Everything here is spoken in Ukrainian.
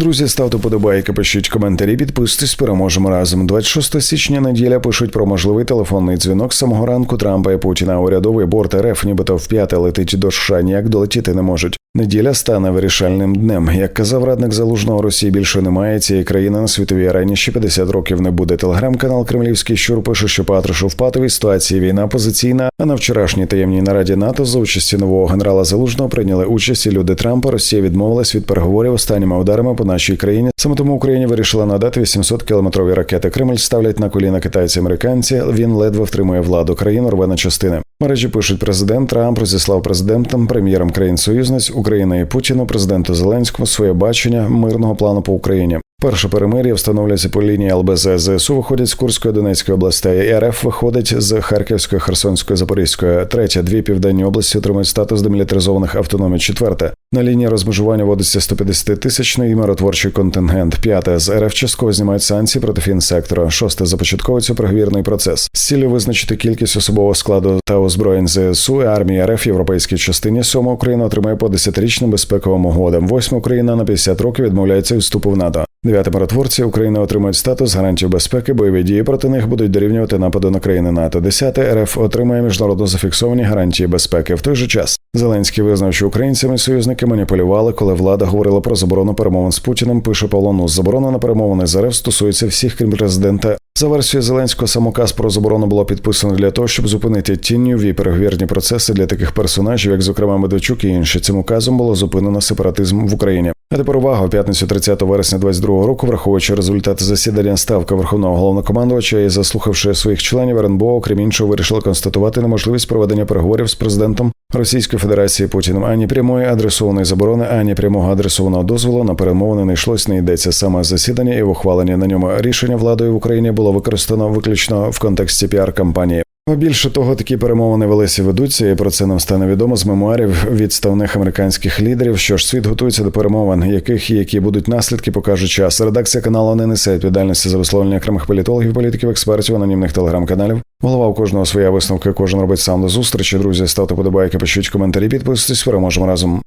Друзі, ставте подобайки, пишіть коментарі, підписуйтесь, переможемо разом. 26 січня неділя пишуть про можливий телефонний дзвінок самого ранку Трампа і Путіна. Урядовий борт РФ нібито вп'яте летить до США, ніяк долетіти не можуть. Неділя стане вирішальним днем. Як казав радник залужного Росії, більше немає цієї країни на світовій арені. Ще 50 років не буде. Телеграм-канал Кремлівський щур пише, що Патрушу в патовій ситуації війна позиційна. А на вчорашній таємній нараді НАТО за участі нового генерала Залужного прийняли участь і люди Трампа. Росія відмовилась від переговорів останніми ударами по нашій країні. Саме тому Україні вирішила надати 800 кілометрові ракети. Кремль ставлять на коліна китайці американці. Він ледве втримує владу. Країну рве на частини. Мережі пишуть президент Трамп розіслав президентам, прем'єрам країн союзниць України і Путіну, президенту Зеленському своє бачення мирного плану по Україні. Перше перемир'я встановлюється по лінії ЛБЗ. ЗСУ виходять з Курської Донецької областей. РФ виходить з Харківської, Херсонської, Запорізької. Третє дві південні області отримують статус демілітаризованих автономій. Четверте на лінії розмежування вводиться 150 тисячний миротворчий контингент. П'яте з РФ частково знімають санкції проти фінсектора. Шосте започатковується переговірний процес. З ціллю визначити кількість особового складу та озброєнь ЗСУ і армії РФ європейській частині. Сьома Україна отримає по 10-річним безпековим угодам. Восьма Україна на 50 років відмовляється від вступу в НАТО. Дев'яте миротворці України отримають статус гарантів безпеки. Бойові дії проти них будуть дорівнювати нападу на країни НАТО. Десяте РФ отримає міжнародно зафіксовані гарантії безпеки. В той же час Зеленський визнав, що українцями союзники маніпулювали, коли влада говорила про заборону перемовин з Путіним. Пише Павло Нус. Заборона на перемовини з РФ стосується всіх, крім президента. За версією Зеленського, самоказ про заборону було підписано для того, щоб зупинити тіньові переговірні процеси для таких персонажів, як зокрема Медведчук і інші. Цим указом було зупинено сепаратизм в Україні. А тепер увага! У п'ятницю 30 вересня 22 року, враховуючи результати засідання ставка верховного головнокомандувача і заслухавши своїх членів РНБО, окрім іншого, вирішили констатувати неможливість проведення переговорів з президентом Російської Федерації Путіним. Ані прямої адресованої заборони, ані прямого адресованого дозволу на перемовини не йшлось, не йдеться. Саме засідання і в ухваленні на ньому рішення владою в Україні було використано виключно в контексті піар-кампанії. А Більше того, такі перемовини велися ведуться, і про це нам стане відомо з мемуарів відставних американських лідерів. Що ж світ готується до перемовин, яких і які будуть наслідки, покаже час. Редакція каналу не несе відповідальності за висловлення окремих політологів, політиків, експертів, анонімних телеграм-каналів. Голова у кожного своя висновка, кожен робить сам до зустрічі. Друзі, ставте подобайки, пишіть коментарі, підписуйтесь, переможемо разом.